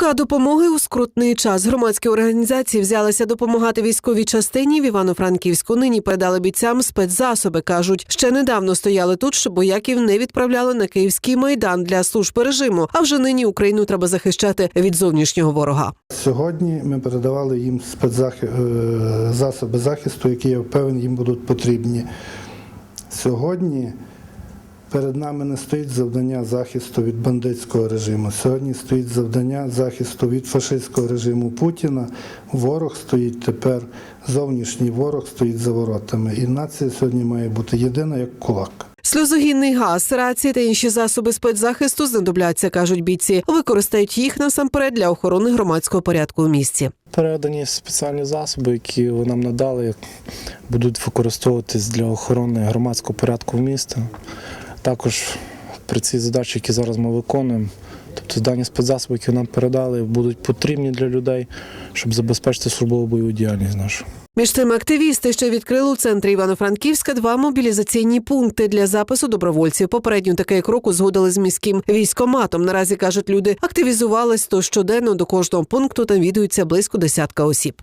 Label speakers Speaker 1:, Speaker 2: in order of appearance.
Speaker 1: Рука допомоги у скрутний час. Громадські організації взялися допомагати військовій частині в Івано-Франківську. Нині передали бійцям спецзасоби. кажуть, ще недавно стояли тут, щоб вояків не відправляли на київський майдан для служб режиму. А вже нині Україну треба захищати від зовнішнього ворога.
Speaker 2: Сьогодні ми передавали їм спецзахи... е, захисту, які я впевнений їм будуть потрібні. Сьогодні перед нами не стоїть завдання захисту від бандитського режиму. Сьогодні стоїть завдання захисту від фашистського режиму Путіна. Ворог стоїть тепер, зовнішній ворог стоїть за воротами. І нація сьогодні має бути єдина як кулак.
Speaker 1: Сльозогінний газ, рації та інші засоби спецзахисту знадобляться, кажуть бійці. Використають їх насамперед для охорони громадського порядку у місті.
Speaker 3: Передані спеціальні засоби, які ви нам надали, будуть використовуватись для охорони громадського порядку в місті. Також при цій задачі, які зараз ми виконуємо, тобто дані спецзасоби, які нам передали, будуть потрібні для людей, щоб забезпечити службову бойову діяльність нашу.
Speaker 1: Між тим, активісти ще відкрили у центрі Івано-Франківська два мобілізаційні пункти для запису добровольців. Попередньо таке крок узгодили з міським військоматом. Наразі кажуть, люди активізувались, то щоденно до кожного пункту там відуються близько десятка осіб.